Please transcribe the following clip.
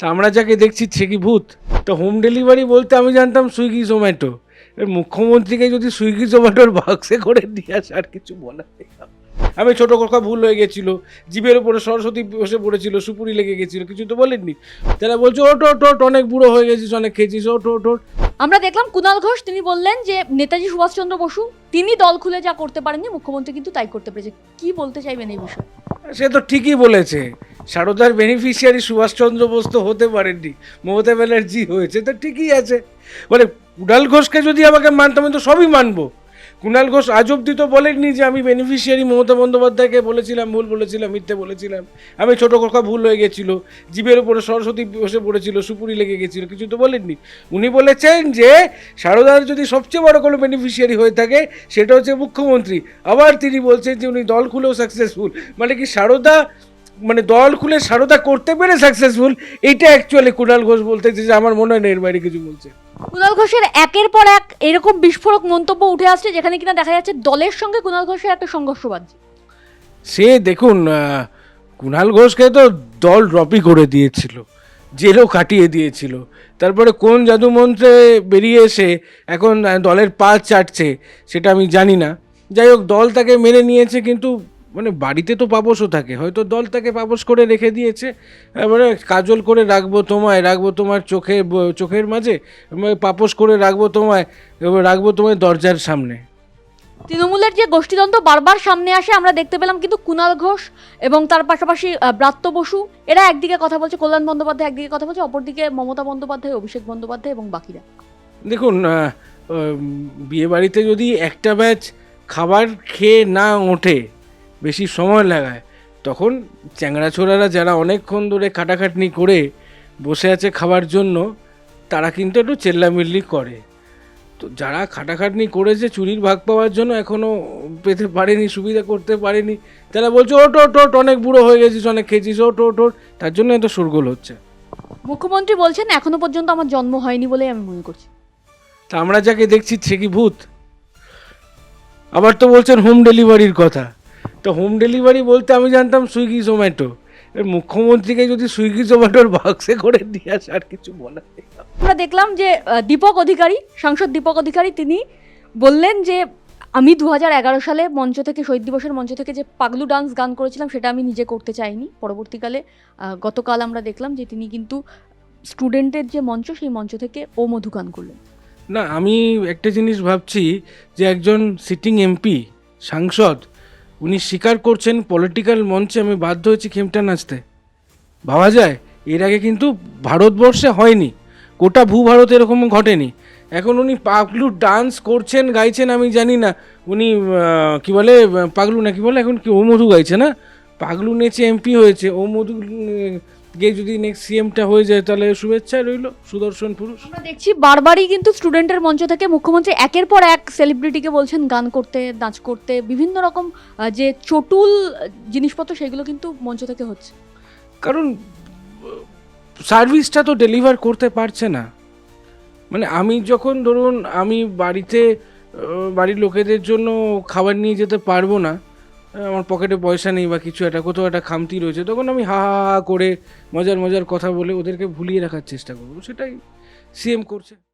তা আমরা যাকে দেখছি সে কি ভূত তো হোম ডেলিভারি বলতে আমি জানতাম সুইগি জোম্যাটো। মুখ্যমন্ত্রীকে যদি সুইগি জোম্যাটোর বাক্সে করে দিয়ে আসে আর কিছু বলার নেই। আমি ছোট কথা ভুল হয়ে গেছিল জীবের উপরে সরস্বতী বসে পড়েছিল সুপুরি লেগে গেছিল কিছু তো বলেননি। তারা বলছে ওট ওট ওট অনেক বুড়ো হয়ে গেছিস অনেক খেয়েছিস ওট ওট ওট আমরা দেখলাম কুণাল ঘোষ তিনি বললেন যে নেতাজি সুভাষচন্দ্র বসু তিনি দল খুলে যা করতে পারেননি মুখ্যমন্ত্রী কিন্তু তাই করতে পেরেছে। কি বলতে চাইবেন এই বিষয়ে? সে তো ঠিকই বলেছে। সারদার বেনিফিশিয়ারি সুভাষচন্দ্র বোস তো হতে পারেননি। মমতা ব্যানার্জি হয়েছে, তো ঠিকই আছে। মানে কুণাল ঘোষকে যদি আমাকে মানতাম তো সবই মানবো। কুণাল ঘোষ আজ অব্দি তো বলেননি যে আমি বেনিফিশিয়ারি মমতা বন্দ্যোপাধ্যায়কে বলেছিলাম, ভুল বলেছিলাম, মিথ্যে বলেছিলাম। আমি ছোট কথা ভুল হয়ে গেছিল, জীবের উপরে সরস্বতী বসে পড়েছিল, সুপুরি লেগে গেছিল, কিছু তো বলেননি। উনি বলেছেন যে সারদার যদি সবচেয়ে বড় কোনো বেনিফিশিয়ারি হয়ে থাকে, সেটা হচ্ছে মুখ্যমন্ত্রী। আবার তিনি বলছেন যে উনি দল খুলেও সাকসেসফুল মানে কি সারদা মানে দল খুলে সারদা করতে পেরে সাকসেসফুল এইটা অ্যাকচুয়ালি কুণাল ঘোষ বলতে যে আমার মনে হয় না এর বাইরে কিছু বলছে। কুণাল ঘোষের একের পর এক এরকম বিস্ফোরক মন্তব্য উঠে আসছে যেখানে কিনা দেখা যাচ্ছে দলের সঙ্গে কুণাল ঘোষের একটা সংঘর্ষ বাজছে। সে দেখুন কুণাল ঘোষকে তো দল ড্রপই করে দিয়েছিল জেলও কাটিয়ে দিয়েছিল তারপরে কোন জাদু মন্ত্রে বেরিয়ে এসে এখন দলের পা চাটছে সেটা আমি জানি না। যাই হোক দল তাকে মেনে নিয়েছে কিন্তু মানে বাড়িতে তো পাপসও থাকে হয়তো দল তাকে পাপস করে রেখে দিয়েছে এবারে কাজল করে রাখব তোমায় রাখব তোমার চোখে চোখের মাঝে পাপস করে রাখব তোমায় রাখব তোমায় দরজার সামনে। তৃণমূলের যে গোষ্ঠীদ্বন্দ্ব বারবার সামনে আসে আমরা দেখতে পেলাম কিন্তু কুণাল ঘোষ এবং তার পাশাপাশি ব্রাত্য বসু এরা একদিকে কথা বলছে কল্যাণ বন্দ্যোপাধ্যায় একদিকে কথা বলছে অপরদিকে মমতা বন্দ্যোপাধ্যায় অভিষেক বন্দ্যোপাধ্যায় এবং বাকিরা। দেখুন আহ, উম, বিয়ে বাড়িতে যদি একটা ব্যাচ খাবার খেয়ে না ওঠে বেশি সময় লাগায়। তখন চ্যাংড়া ছোড়ারা যারা অনেকক্ষণ ধরে খাটাখাটনি করে বসে আছে খাবার জন্য তারা কিন্তু একটু চেল্লামিল্লি করে। তো যারা খাটাখাটনি করেছে চুরির ভাগ পাওয়ার জন্য এখনও পেতে পারেনি সুবিধা করতে পারেনি তারা বলছে ওট ওট ওট অনেক বুড়ো হয়ে গেছিস অনেক খেয়েছিস ওট ওট ওট। তার জন্য এত শোরগোল হচ্ছে। মুখ্যমন্ত্রী বলছেন এখনও পর্যন্ত আমার জন্ম হয়নি বলে আমি মনে করছি। তা আমরা যাকে দেখছি সে কি ভূত? আবার তো বলছেন হোম ডেলিভারির কথা। তো হোম ডেলিভারি বলতে আমি জানতাম সুইগি জোম্যাটো মুখ্যমন্ত্রীকে যদি সুইগি জোম্যাটোর বাক্সে করে দিয়ে আসে আর কিছু নেই। আমরা দেখলাম যে দীপক অধিকারী সাংসদ দীপক অধিকারী তিনি বললেন যে আমি দু সালে মঞ্চ থেকে শহীদ দিবসের মঞ্চ থেকে যে পাগলু ডান্স গান করেছিলাম সেটা আমি নিজে করতে চাইনি। পরবর্তীকালে গতকাল আমরা দেখলাম যে তিনি কিন্তু স্টুডেন্টের যে মঞ্চ সেই মঞ্চ থেকে ও মধু গান করলেন। না আমি একটা জিনিস ভাবছি যে একজন সিটিং এমপি সাংসদ উনি স্বীকার করছেন পলিটিক্যাল মঞ্চে আমি বাধ্য হয়েছি খেমটা নাচতে। ভাবা যায়, এর আগে কিন্তু ভারতবর্ষে হয়নি। গোটা ভূভারত এরকম ঘটেনি। এখন উনি পাগলু ডান্স করছেন, গাইছেন, আমি জানি না। উনি কি বলে, পাগলু না কি বলে, এখন কি ও মধু গাইছে না? পাগলু নেচে এমপি হয়েছে, ও মধু গিয়ে যদি নেক্সট সিএমটা হয়ে যায় তাহলে শুভেচ্ছা রইল সুদর্শন পুরুষ। আমরা দেখছি বারবারই কিন্তু স্টুডেন্টের মঞ্চ থেকে মুখ্যমন্ত্রী একের পর এক সেলিব্রিটিকে বলছেন গান করতে নাচ করতে বিভিন্ন রকম যে চটুল জিনিসপত্র সেগুলো কিন্তু মঞ্চ থেকে হচ্ছে। কারণ সার্ভিসটা তো ডেলিভার করতে পারছে না। মানে আমি যখন ধরুন আমি বাড়িতে বাড়ির লোকেদের জন্য খাবার নিয়ে যেতে পারব না আমার পকেটে পয়সা নেই বা কিছু, একটা কোথাও একটা খামতি রয়েছে, তখন আমি হা হা করে মজার মজার কথা বলে ওদেরকে ভুলিয়ে রাখার চেষ্টা করব। সেটাই সিএম করছে।